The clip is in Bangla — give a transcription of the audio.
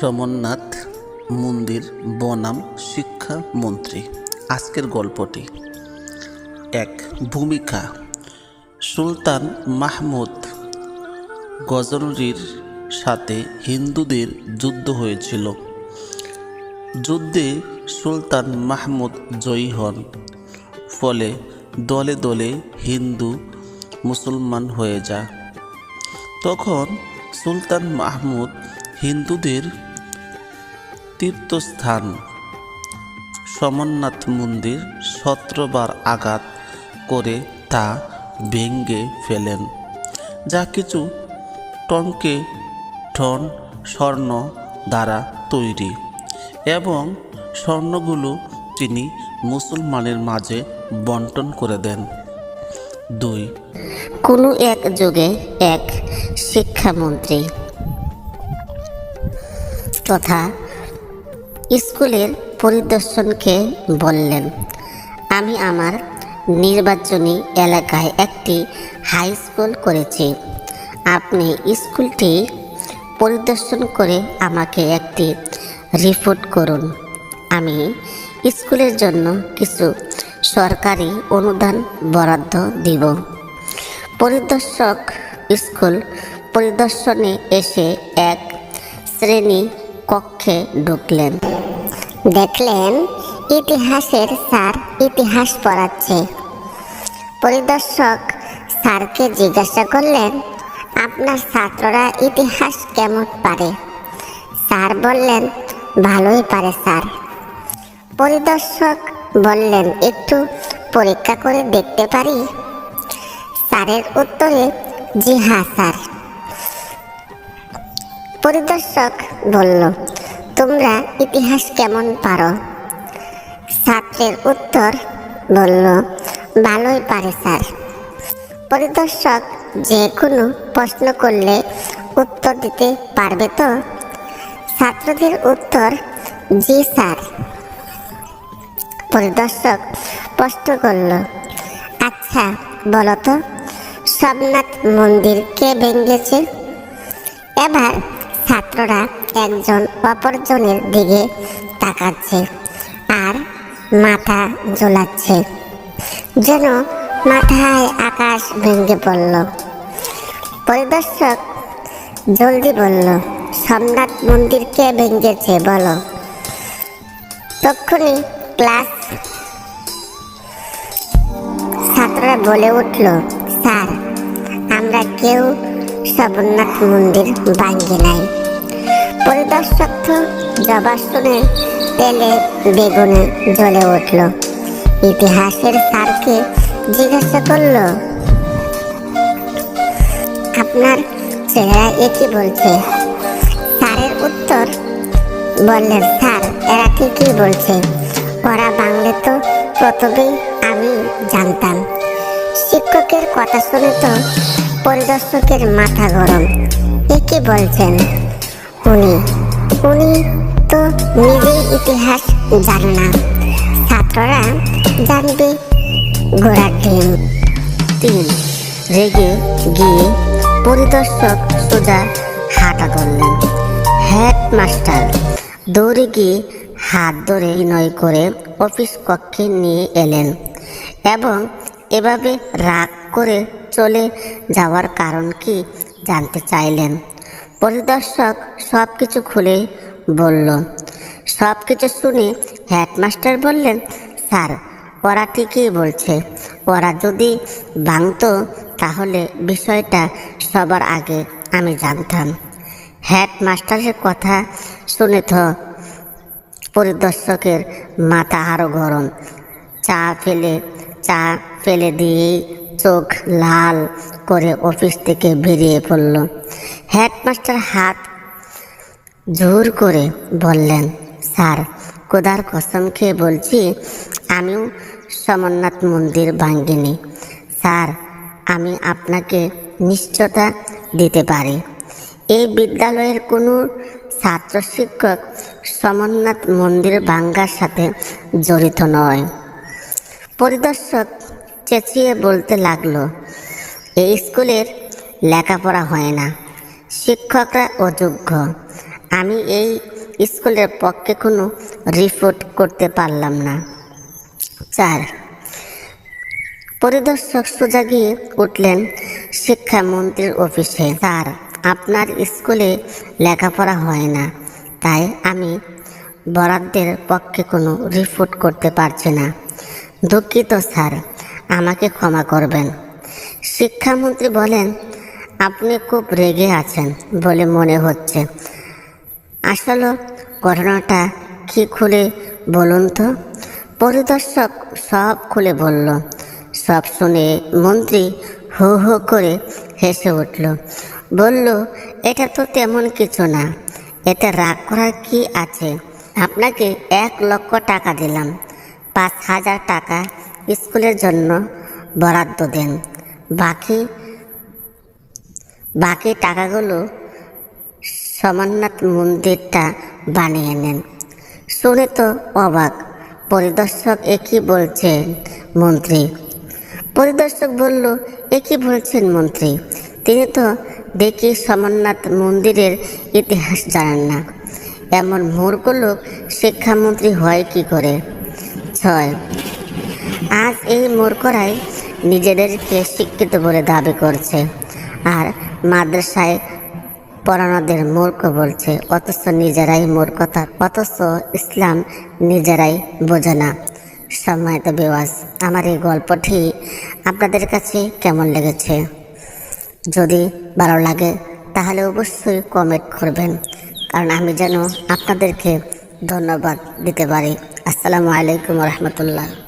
সমরনাথ মন্দির, বনাম শিক্ষা মন্ত্রী। আজকের গল্পটি। এক ভূমিকা। সুলতান মাহমুদ গজনরির সাথে হিন্দুদের যুদ্ধ হয়েছিল। যুদ্ধে সুলতান মাহমুদ জয়ী হন। ফলে দলে দলে হিন্দু, মুসলমান হয়ে যায়। তখন সুলতান মাহমুদ হিন্দুদের তীর্থস্থান সমরনাথ মন্দির সতেরোবার আঘাত করে তা ভেঙ্গে ফেলেন। যা কিছু টঙ্কে টন স্বর্ণ দ্বারা তৈরি এবং স্বর্ণগুলো তিনি মুসলমানের মাঝে বন্টন করে দেন। দুই কোনো এক যুগে এক শিক্ষামন্ত্রী তথা স্কুলের পরিদর্শনকে বললেন, আমি আমার নির্বাচনী এলাকায় একটি হাই স্কুল করেছি। আপনি স্কুলটি পরিদর্শন করে আমাকে একটি রিপোর্ট করুন। আমি স্কুলের জন্য কিছু সরকারি অনুদান বরাদ্দ দিব। পরিদর্শক স্কুল পরিদর্শনে এসে এক শ্রেণি কক্ষে ঢুকলেন। দেখলেন ইতিহাসের স্যার ইতিহাস পড়াচ্ছে। পরিদর্শক স্যারকে জিজ্ঞাসা করলেন, আপনার ছাত্ররা ইতিহাস কেমন পারে? স্যার বললেন, ভালোই পারে স্যার। পরিদর্শক বললেন, একটু পরীক্ষা করে দেখতে পারি? স্যারের উত্তরে, জি হ্যাঁ স্যার। পরিদর্শক বলল, তোমরা ইতিহাস কেমন পারো? ছাত্রের উত্তর বলল, ভালোই পারে, স্যার। পরিদর্শক যে কোনো প্রশ্ন করলে উত্তর দিতে পারবে তো? ছাত্রদের উত্তর, জি, স্যার। পরিদর্শক প্রশ্ন করল আচ্ছা বলো তো, সোমনাথ মন্দির কে ভেঙেছে? এবার ছাত্ররা একজন অপরজনের দিকে তাকাচ্ছে আর মাথা ঝোলাচ্ছে। যেন মাথায় আকাশ ভেঙে পড়ল। পরিদর্শক জলদি বলল সোমনাথ মন্দির কে ভেঙেছে, বলো। তক্ষুনি ক্লাস ছাত্ররা বলে উঠল, স্যার, আমরা কেউ সোমনাথ মন্দির ভাঙ্গি নাই। জবাব শুনে তেলে বেগুনে জ্বলে উঠল। ইতিহাসের স্যারকে জিজ্ঞাসা করল, আপনার ছেলেরা একই বলছে? স্যারের উত্তর, বললেন, স্যার, এরা ঠিকই বলছে। ওরা বাংলে তো প্রথমেই আমি জানতাম। শিক্ষকের কথা শুনে তো পরিদর্শকের মাথা গরম। একে বলছেন? উনি উনি তো নিজেই ইতিহাস জানে না। ছাত্ররা জানবে ঘোড়ার ডিম তিন, রেগে গিয়ে পরিদর্শক সোজা হাঁটা ধরলেন হেডমাস্টার দৌড়ে গিয়ে হাত ধরে নয় করে অফিস কক্ষে নিয়ে এলেন এবং এভাবে রাগ করে চলে যাওয়ার কারণ কি জানতে চাইলেন? পরিদর্শক সব কিছু খুলে বলল। সব কিছু শুনে হেডমাস্টার বললেন, স্যার, ওরা ঠিকই বলছে। ওরা যদি ভাঙতো, তাহলে বিষয়টা সবার আগে আমি জানতাম। হেডমাস্টারের কথা শুনে তো পরিদর্শকের মাথা আরও গরম। চা ফেলে চা ফেলে দিয়েই চোখ লাল করে অফিস থেকে বেরিয়ে পড়ল। হেডমাস্টার হাত জোর করে বললেন, স্যার কোদার কসম খেয়ে বলছি, আমিও সমরনাথ মন্দির ভাঙ্গিনি। স্যার, আমি আপনাকে নিশ্চয়তা দিতে পারি। এই বিদ্যালয়ের কোনো ছাত্র শিক্ষক সমরনাথ মন্দির ভাঙ্গার সাথে জড়িত নয়। পরিদর্শক চেঁচিয়ে বলতে লাগল, এই স্কুলের লেখাপড়া হয় না। শিক্ষকরা অযোগ্য। আমি এই স্কুলের পক্ষে কোনো রিপোর্ট করতে পারলাম না। চার, পরিদর্শক সোজা গিয়ে উঠলেন শিক্ষামন্ত্রীর অফিসে। স্যার, আপনার স্কুলে লেখাপড়া হয় না, তাই আমি বরাদ্দের পক্ষে কোনো রিপোর্ট করতে পারছি না। দুঃখিত, স্যার, আমাকে ক্ষমা করবেন। শিক্ষামন্ত্রী বলেন আপনি খুব রেগে আছেন বলে মনে হচ্ছে। আসলে ঘটনাটা কি খুলে বলুন তো? পরিদর্শক সব খুলে বলল। সব শুনে মন্ত্রী হো হো করে হেসে উঠল। বলল, এটা তো তেমন কিছু না। এতে রাগ করার কি আছে? আপনাকে এক লক্ষ টাকা দিলাম। পাঁচ হাজার টাকা স্কুলের জন্য বরাদ্দ দেন। বাকি বাকি টাকাগুলো সমন্নাথ মন্দিরটা বানিয়ে নেন। শুনে তো অবাক। পরিদর্শক একই বলছেন, মন্ত্রী। পরিদর্শক বলল, একই বলছেন, মন্ত্রী। তিনি তো দেখি সমন্নাথ মন্দিরের ইতিহাস জানেন না। এমন মূর্খ লোক শিক্ষামন্ত্রী হয় কি করে? ছয়। আজ এই মূর্খরাই নিজেদেরকে শিক্ষিত বলে দাবি করছে। আর মাদ্রাসায় পড়ানোদের মূর্খ বলছে, অথচ নিজেরাই মূর্খতা, অথচ ইসলাম নিজেরাই বোঝে না। সম্মানিত বেওয়াজ আমার এই গল্পটি আপনাদের কাছে কেমন লেগেছে? যদি ভালো লাগে, তাহলে অবশ্যই কমেন্ট করবেন, কারণ আমি যেন আপনাদেরকে ধন্যবাদ দিতে পারি। আসসালামু আলাইকুম রহমতুল্লাহ।